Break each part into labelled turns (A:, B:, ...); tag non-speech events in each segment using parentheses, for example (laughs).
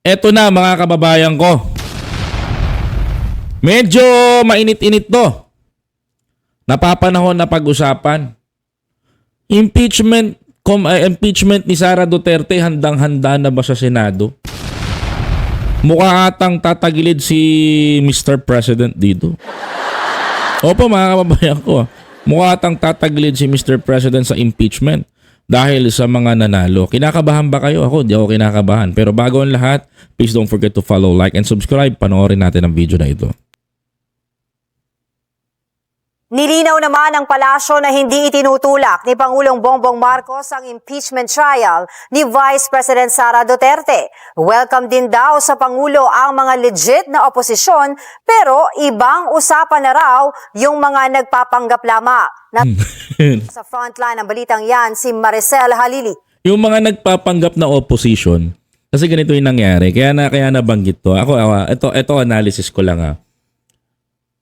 A: Eto na mga kababayan ko. Medyo mainit-init to. Napapanahon na pag-usapan. Impeachment com, eh, impeachment ni Sara Duterte handang-handa na ba sa Senado? Mukha atang tatagilid si Mr. President dito. Opo mga kababayan ko. ah. Mukha atang tatagilid si Mr. President sa impeachment dahil sa mga nanalo. Kinakabahan ba kayo? Ako, di ako kinakabahan. Pero bago ang lahat, please don't forget to follow, like, and subscribe. Panoorin natin ang video na ito.
B: Nilinaw naman ng palasyo na hindi itinutulak ni Pangulong Bongbong Marcos ang impeachment trial ni Vice President Sara Duterte. Welcome din daw sa Pangulo ang mga legit na oposisyon pero ibang usapan na raw yung mga nagpapanggap lama. Na (laughs) sa frontline ng balitang yan si Maricel Halili.
A: yung mga nagpapanggap na opposition, kasi ganito yung nangyari. Kaya na kaya nabanggit to. Ako, ako ito ito analysis ko lang ah.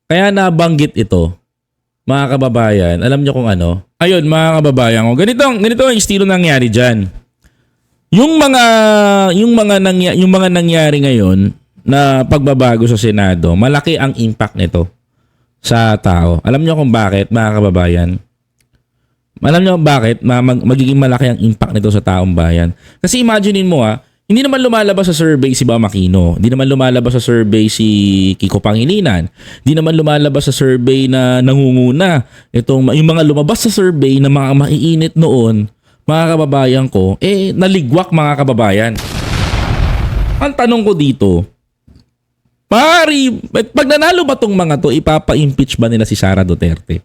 A: Kaya nabanggit ito, mga kababayan, alam niyo kung ano? Ayun, mga kababayan ko, ganito, ang- ganito ang estilo nangyari diyan. Yung mga yung mga nangya, yung mga nangyari ngayon na pagbabago sa Senado, malaki ang impact nito sa tao. Alam niyo kung bakit, mga kababayan? Alam niyo bakit ma- mag- magiging malaki ang impact nito sa taong bayan? Kasi imaginein mo ah, hindi naman lumalabas sa survey si Bam Aquino. Hindi naman lumalabas sa survey si Kiko Pangilinan. Hindi naman lumalabas sa survey na nangunguna. Itong, yung mga lumabas sa survey na mga maiinit noon, mga kababayan ko, eh naligwak mga kababayan. Ang tanong ko dito, Pari, pag nanalo ba tong mga to, ipapa-impeach ba nila si Sara Duterte?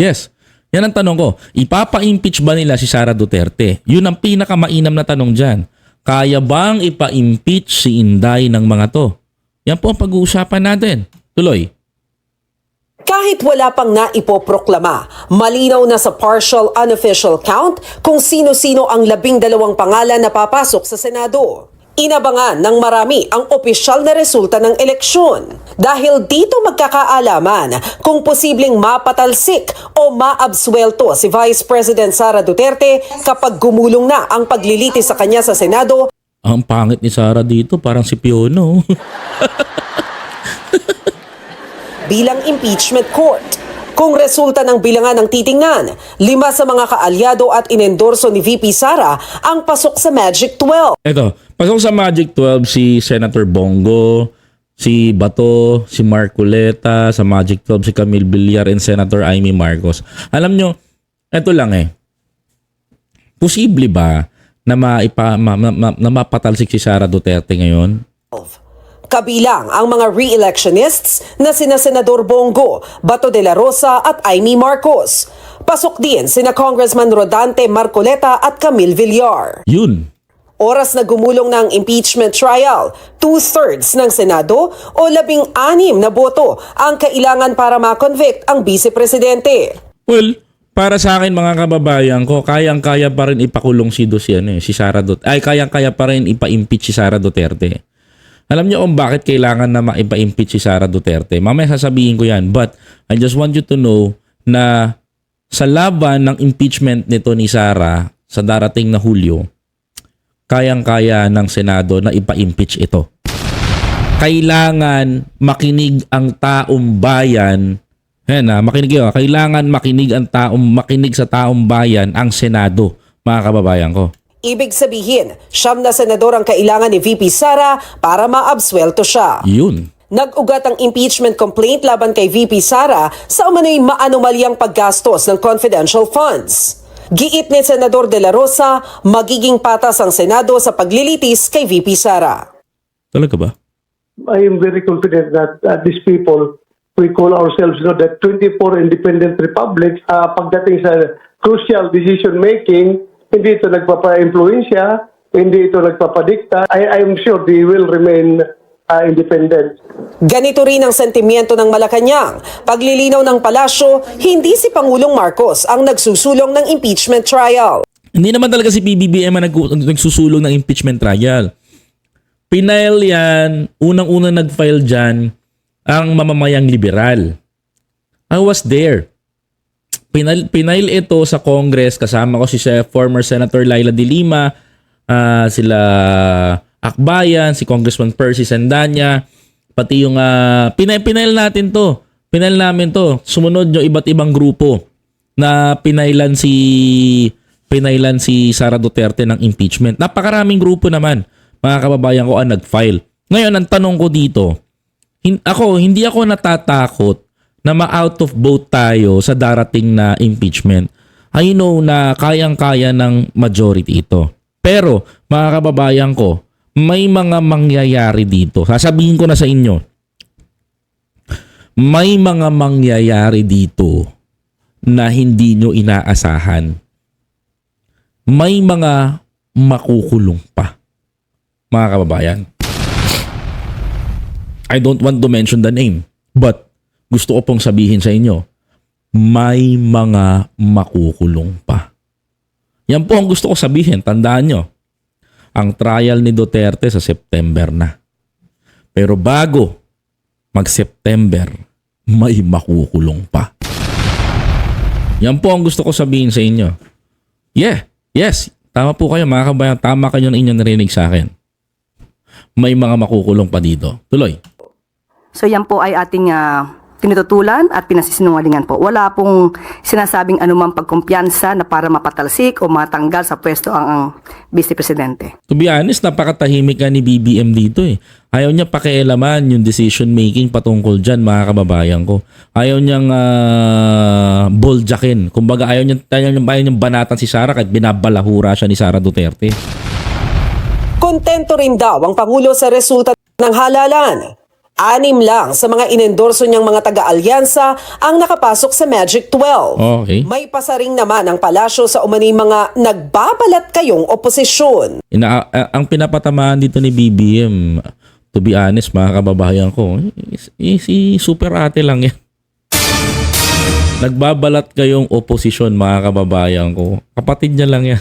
A: Yes. Yan ang tanong ko. Ipapa-impeach ba nila si Sara Duterte? Yun ang pinakamainam na tanong dyan. Kaya bang ipa-impeach si Inday ng mga to? Yan po ang pag-uusapan natin. Tuloy.
C: Kahit wala pang naipoproklama, malinaw na sa partial unofficial count kung sino-sino ang labing dalawang pangalan na papasok sa Senado. Inabangan ng marami ang opisyal na resulta ng eleksyon dahil dito magkakaalaman kung posibleng mapatalsik o maabswelto si Vice President Sara Duterte kapag gumulong na ang pagliliti sa kanya sa Senado
A: Ang pangit ni Sara dito, parang si Piono.
C: bilang impeachment court. Kung resulta ng bilangan ng titingnan, lima sa mga kaalyado at inendorso ni VP Sara ang pasok sa Magic 12.
A: Eto, pasok sa Magic 12 si Senator Bongo, si Bato, si Marculeta, sa Magic 12 si Camille Villar and Senator Amy Marcos. Alam nyo, eto lang eh. Posible ba na maipa, ma, ma, ma, na mapatalsik si Sara Duterte ngayon?
C: Kabilang ang mga re-electionists na sina Senador Bongo, Bato de la Rosa at Amy Marcos. Pasok din sina Congressman Rodante Marcoleta at Camille Villar.
A: Yun.
C: Oras na gumulong ng impeachment trial, two-thirds ng Senado o labing-anim na boto ang kailangan para makonvict ang vice-presidente.
A: Well, para sa akin mga kababayan ko, kayang-kaya pa rin ipakulong si Dos yan eh, si Sara Duterte. Ay, kayang-kaya pa rin ipa-impeach si Sara Duterte. Alam niyo kung bakit kailangan na maipa-impeach si Sara Duterte? Mamaya sasabihin ko yan. But I just want you to know na sa laban ng impeachment nito ni Sara sa darating na Hulyo, kayang-kaya ng Senado na ipa-impeach ito. Kailangan makinig ang taong bayan Ayan na, makinig ah. Kailangan makinig ang taong makinig sa taong bayan ang Senado, mga kababayan ko.
C: Ibig sabihin, siyam na senador ang kailangan ni VP Sara para maabswelto siya.
A: Yun.
C: Nag-ugat ang impeachment complaint laban kay VP Sara sa umano'y maanomalyang paggastos ng confidential funds. Giit ni Senador De La Rosa, magiging patas ang Senado sa paglilitis kay VP Sara.
A: Talaga ba?
D: I am very confident that uh, these people, we call ourselves you know, the 24 independent republics, uh, pagdating sa crucial decision making, hindi ito nagpapa-influensya, hindi ito nagpapadikta. I, I am sure they will remain uh, independent.
C: Ganito rin ang sentimiento ng Malacanang. Paglilinaw ng palasyo, hindi si Pangulong Marcos ang nagsusulong ng impeachment trial.
A: Hindi naman talaga si PBBM ang nag- nagsusulong ng impeachment trial. Pinail yan, unang-unang nag-file dyan, ang mamamayang liberal. I was there. Pinail, pinail ito sa Congress kasama ko si former Senator Laila De Lima ah, sila Akbayan, si Congressman Percy Sandanya, pati yung uh, pinay pinail natin to. Pinail namin to. Sumunod yung iba't ibang grupo na pinailan si pinailan si Sara Duterte ng impeachment. Napakaraming grupo naman, mga kababayan ko ang nag-file. Ngayon, ang tanong ko dito, hin- ako, hindi ako natatakot na ma-out of vote tayo sa darating na impeachment. I know na kayang-kaya ng majority ito. Pero, mga kababayan ko, may mga mangyayari dito. Sasabihin ko na sa inyo, may mga mangyayari dito na hindi nyo inaasahan. May mga makukulong pa. Mga kababayan. I don't want to mention the name. But gusto ko pong sabihin sa inyo, may mga makukulong pa. Yan po ang gusto ko sabihin. Tandaan nyo, ang trial ni Duterte sa September na. Pero bago mag-September, may makukulong pa. Yan po ang gusto ko sabihin sa inyo. Yeah, yes, tama po kayo mga kabayan. Tama kayo na inyong narinig sa akin. May mga makukulong pa dito. Tuloy.
E: So yan po ay ating ah, tinututulan at pinasisinungalingan po. Wala pong sinasabing anumang pagkumpiyansa na para mapatalsik o matanggal sa pwesto ang, ang Vice Presidente.
A: To be honest, napakatahimik nga ni BBM dito eh. Ayaw niya pakialaman yung decision making patungkol dyan, mga kababayan ko. Ayaw niyang uh, boljakin. Kumbaga, ayaw niya, ayaw niya, ayaw niyang banatan si Sara kahit binabalahura siya ni Sara Duterte.
C: Kontento rin daw ang Pangulo sa resulta ng halalan. Anim lang sa mga inendorso niyang mga taga-alyansa ang nakapasok sa Magic 12.
A: Okay.
C: May pasaring naman ang palasyo sa umani mga nagbabalat kayong oposisyon.
A: Ina, ang pinapatamaan dito ni BBM, to be honest, mga kababayan ko, eh, eh, si super ate lang yan. Nagbabalat kayong oposisyon, mga kababayan ko. Kapatid niya lang yan.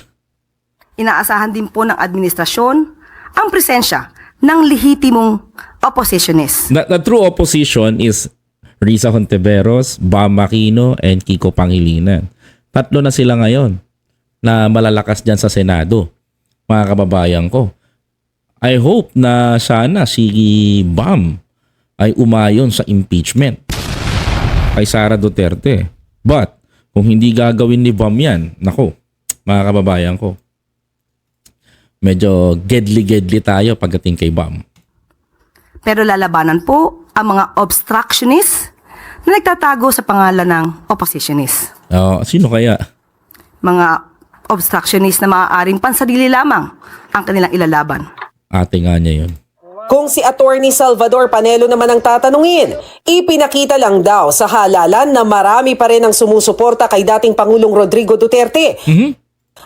E: Inaasahan din po ng administrasyon ang presensya ng lehitimong oppositionist.
A: The, the true opposition is Risa Hontiveros, Bam Aquino, and Kiko Pangilinan. Tatlo na sila ngayon na malalakas dyan sa Senado, mga kababayan ko. I hope na sana si Bam ay umayon sa impeachment kay Sara Duterte. But, kung hindi gagawin ni Bam yan, nako, mga kababayan ko, medyo gedli-gedli tayo pagdating kay Bam.
E: Pero lalabanan po ang mga obstructionist na nagtatago sa pangalan ng oppositionist.
A: Ah, sino kaya?
E: Mga obstructionist na maaaring pansarili lamang ang kanilang ilalaban.
A: Ate nga niya yun.
C: Kung si Attorney Salvador Panelo naman ang tatanungin, ipinakita lang daw sa halalan na marami pa rin ang sumusuporta kay dating Pangulong Rodrigo Duterte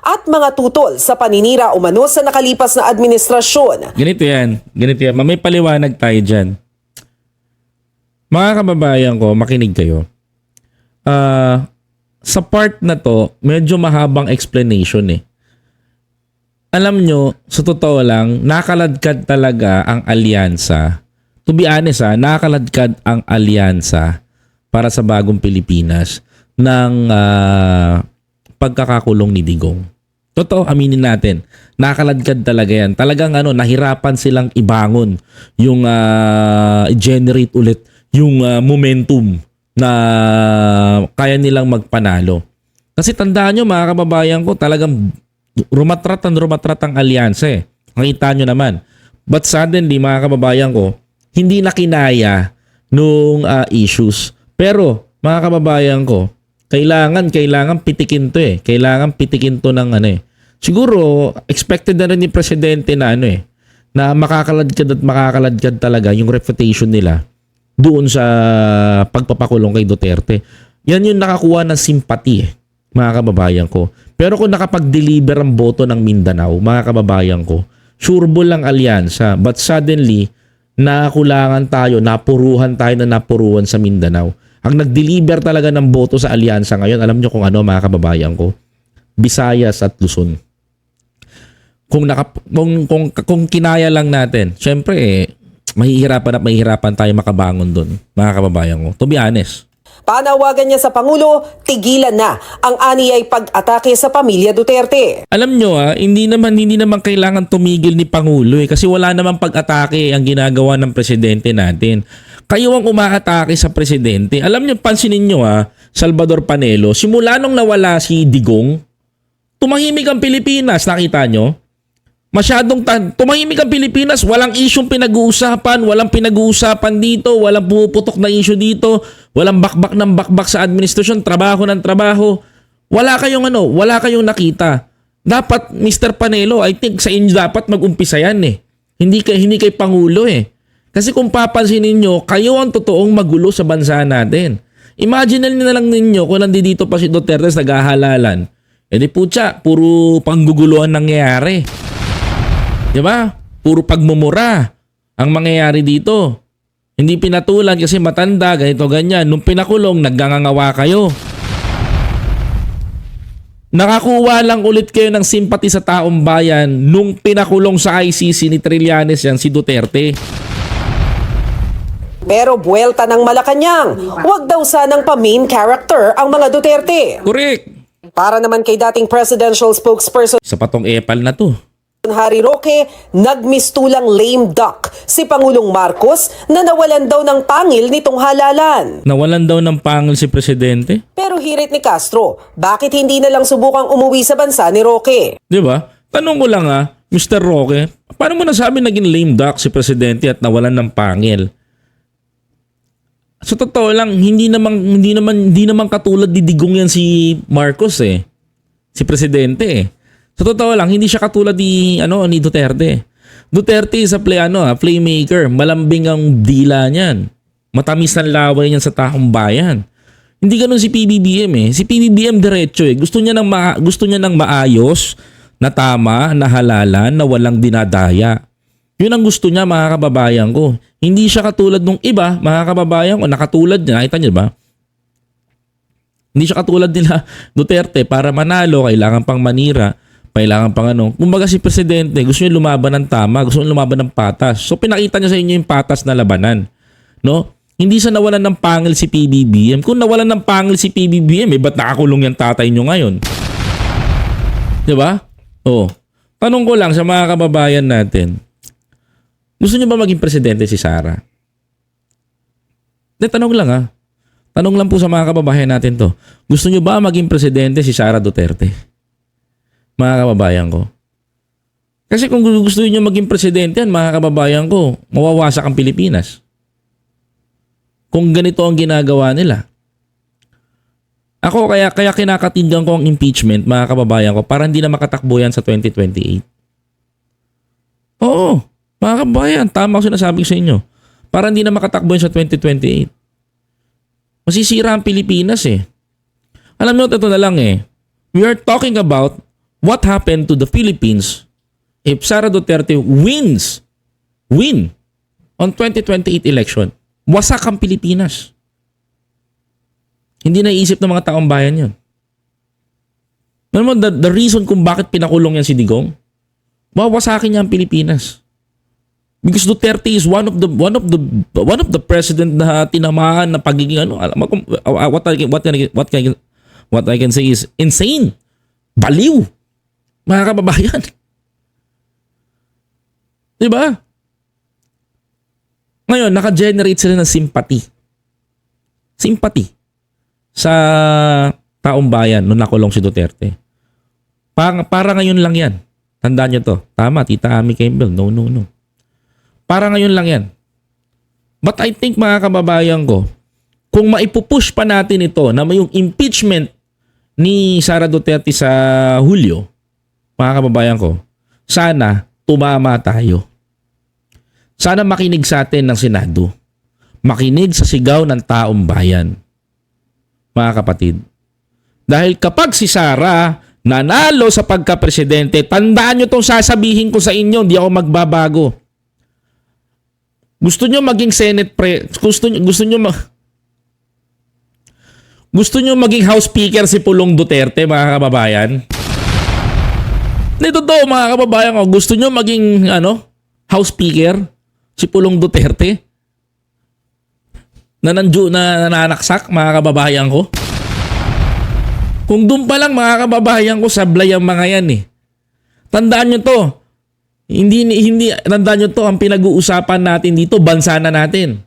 C: at mga tutol sa paninira umano sa nakalipas na administrasyon.
A: Ganito yan. Ganito yan. May paliwanag tayo dyan. Mga kababayan ko, makinig kayo. Ah, sa part na to, medyo mahabang explanation eh. Alam nyo, sa totoo lang, nakaladkad talaga ang alyansa. To be honest ha, nakaladkad ang alyansa para sa bagong Pilipinas ng ah, pagkakakulong ni Digong. Totoo, aminin natin. Nakaladkad talaga yan. Talagang ano, nahirapan silang ibangon yung ah, generate ulit yung ah, momentum na kaya nilang magpanalo. Kasi tandaan nyo mga kababayan ko, talagang rumatrat ang rumatrat ang alyansa eh. Nakita nyo naman. But suddenly mga kababayan ko, hindi na kinaya nung ah, issues. Pero mga kababayan ko, kailangan, kailangan pitikin to eh. Kailangan pitikin to ng ano eh. Siguro, expected na rin ni Presidente na ano eh, na makakaladkad at makakaladkad talaga yung reputation nila doon sa pagpapakulong kay Duterte. Yan yung nakakuha ng simpati eh, mga kababayan ko. Pero kung nakapag-deliver ang boto ng Mindanao, mga kababayan ko, sureball lang alyansa. But suddenly, nakulangan tayo, napuruhan tayo na napuruhan sa Mindanao. Ang nag-deliver talaga ng boto sa alyansa ngayon, alam nyo kung ano mga kababayan ko? Visayas at Luzon. Kung, naka, kung, kung, kung kinaya lang natin, syempre eh, mahihirapan at mahihirapan tayo makabangon doon, mga kababayan ko. To be honest.
C: Panawagan niya sa Pangulo, tigilan na ang aniyay pag-atake sa pamilya Duterte.
A: Alam nyo ah, hindi naman hindi naman kailangan tumigil ni Pangulo eh kasi wala namang pag-atake ang ginagawa ng presidente natin. Kayo ang umaatake sa presidente. Alam nyo, pansinin nyo ah, Salvador Panelo, simula nung nawala si Digong, tumahimik ang Pilipinas, nakita nyo? Masyadong tumahimik ang Pilipinas, walang isyong pinag-uusapan, walang pinag-uusapan dito, walang pumuputok na issue dito, walang bakbak ng bakbak sa administrasyon, trabaho ng trabaho. Wala kayong ano, wala kayong nakita. Dapat Mr. Panelo, I think sa inyo dapat mag-umpisa yan eh. Hindi kay hindi kay pangulo eh. Kasi kung papansinin niyo, kayo ang totoong magulo sa bansa natin. Imagine na lang ninyo kung nandito pa si Duterte sa naghahalalan. E di putya, puro pangguguluhan nangyayari. Di ba? Puro pagmumura ang mangyayari dito. Hindi pinatulan kasi matanda, ganito, ganyan. Nung pinakulong, naggangangawa kayo. Nakakuha lang ulit kayo ng simpati sa taong bayan nung pinakulong sa ICC ni Trillanes yan si Duterte.
C: Pero buwelta ng Malacanang, huwag daw sanang pa-main character ang mga Duterte.
A: Correct.
C: Para naman kay dating presidential spokesperson
A: Sa patong epal na to.
C: Harry Roque, nagmistulang lame duck si Pangulong Marcos na nawalan daw ng pangil nitong halalan.
A: Nawalan daw ng pangil si Presidente.
C: Pero hirit ni Castro, bakit hindi na lang subukang umuwi sa bansa ni Roque?
A: Di ba? Tanong ko lang ah, Mr. Roque, paano mo nasabi naging lame duck si Presidente at nawalan ng pangil? Sa totoo lang, hindi naman hindi naman hindi naman katulad ni Digong yan si Marcos eh. Si Presidente eh. Sa totoo lang, hindi siya katulad ni ano ni Duterte. Duterte is a play ano, ah, playmaker, malambing ang dila niyan. Matamis ang laway niyan sa taong bayan. Hindi ganoon si PBBM eh. Si PBBM diretso eh. Gusto niya ng ma- gusto niya ng maayos, na tama, na halalan, na walang dinadaya. Yun ang gusto niya mga kababayan ko. Hindi siya katulad nung iba, mga kababayan ko, nakatulad niya. Nakita niyo ba? Hindi siya katulad nila (laughs) Duterte para manalo, kailangan pang manira, kailangan pang ano. Kumbaga si Presidente, gusto niya lumaban ng tama, gusto niya lumaban ng patas. So pinakita niya sa inyo yung patas na labanan. No? Hindi siya nawalan ng pangil si PBBM. Kung nawalan ng pangil si PBBM, eh, ba't nakakulong yung tatay niyo ngayon? Di ba? Oo. Tanong ko lang sa mga kababayan natin, gusto niyo ba maging presidente si Sara? De, tanong lang ha. Tanong lang po sa mga kababayan natin to. Gusto niyo ba maging presidente si Sara Duterte? Mga kababayan ko. Kasi kung gusto niyo maging presidente yan, mga kababayan ko, mawawasak ang Pilipinas. Kung ganito ang ginagawa nila. Ako kaya kaya kinakatindihan ko ang impeachment, mga kababayan ko, para hindi na makatakbo yan sa 2028. Oo, mga kababayan, tama ako sinasabi ko sa inyo. Para hindi na makatakbo yan sa 2028. Masisira ang Pilipinas eh. Alam mo, ito na lang eh. We are talking about what happened to the Philippines if Sara Duterte wins, win on 2028 election. Wasak ang Pilipinas. Hindi naiisip ng mga taong bayan yun. Alam mo, the, the reason kung bakit pinakulong yan si Digong, wawasakin niya ang Pilipinas. Because Duterte is one of the one of the one of the president na tinamaan na pagiging ano alam mo kung- uh, what I what can, I- what can, I- what I can say is insane. Baliw. Mga kababayan. (laughs) 'Di ba? Ngayon, naka-generate sila ng sympathy. Sympathy sa taong bayan nung nakulong si Duterte. Para, para ngayon lang yan. Tandaan nyo to. Tama, Tita Ami Campbell. No, no, no. Para ngayon lang yan. But I think mga kababayan ko, kung maipupush pa natin ito na may yung impeachment ni Sara Duterte sa Hulyo, mga kababayan ko, sana tumama tayo. Sana makinig sa atin ng Senado. Makinig sa sigaw ng taong bayan. Mga kapatid. Dahil kapag si Sara nanalo sa pagka-presidente, tandaan nyo itong sasabihin ko sa inyo, hindi ako magbabago. Gusto nyo maging Senate pre... Gusto nyo, gusto nyo ma- Gusto nyo maging House Speaker si Pulong Duterte, mga kababayan? Hindi totoo, mga kababayan ko. Gusto nyo maging, ano, House Speaker si Pulong Duterte? na nandiyo na nananaksak mga kababayan ko. Kung doon pa lang mga kababayan ko sablay ang mga yan eh. Tandaan nyo to. Hindi hindi tandaan nyo to ang pinag-uusapan natin dito bansa na natin.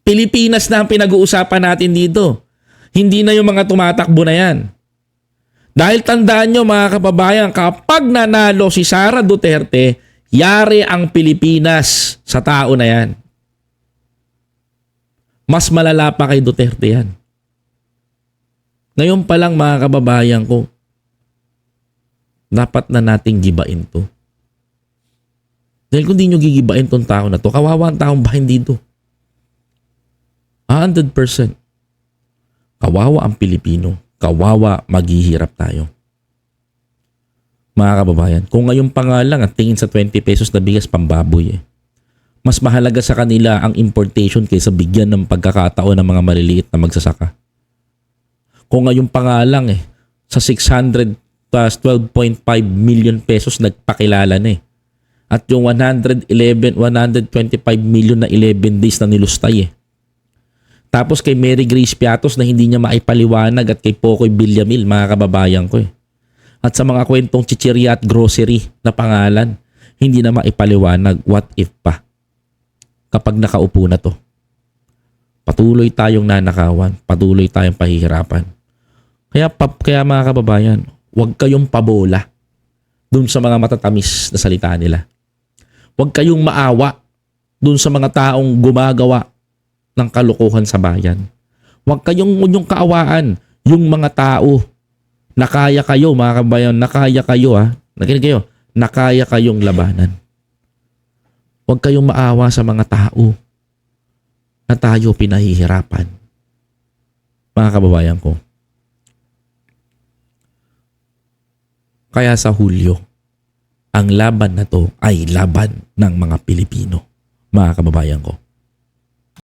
A: Pilipinas na ang pinag-uusapan natin dito. Hindi na yung mga tumatakbo na yan. Dahil tandaan nyo mga kababayan, kapag nanalo si Sara Duterte, yari ang Pilipinas sa tao na yan. Mas malala pa kay Duterte yan. Ngayon pa lang mga kababayan ko, dapat na nating gibain to. Dahil kung di nyo gigibain tong tao na to, kawawa ang taong bahin dito. 100%. Kawawa ang Pilipino. Kawawa maghihirap tayo. Mga kababayan, kung ngayon pa nga lang ang tingin sa 20 pesos na bigas pambaboy eh. Mas mahalaga sa kanila ang importation kaysa bigyan ng pagkakataon ng mga maliliit na magsasaka. Kung ngayon pa nga lang eh, sa 600 plus 12.5 million pesos nagpakilala na eh. At yung 111, 125 million na 11 days na nilustay eh. Tapos kay Mary Grace Piatos na hindi niya maipaliwanag at kay Pocoy Villamil, mga kababayan ko eh. At sa mga kwentong chichirya at grocery na pangalan, hindi na maipaliwanag what if pa. Kapag nakaupo na to. Patuloy tayong nanakawan, patuloy tayong pahihirapan. Kaya, pa, kaya mga kababayan, huwag kayong pabola dun sa mga matatamis na salita nila. Huwag kayong maawa dun sa mga taong gumagawa ng kalokohan sa bayan. Huwag kayong yung kaawaan yung mga tao na kaya kayo, mga kabayan, na kaya kayo ha. Nakinig kayo, na kaya kayong labanan. Huwag kayong maawa sa mga tao na tayo pinahihirapan. Mga kababayan ko. Kaya sa Hulyo, ang laban na to ay laban ng mga Pilipino. Mga kababayan ko.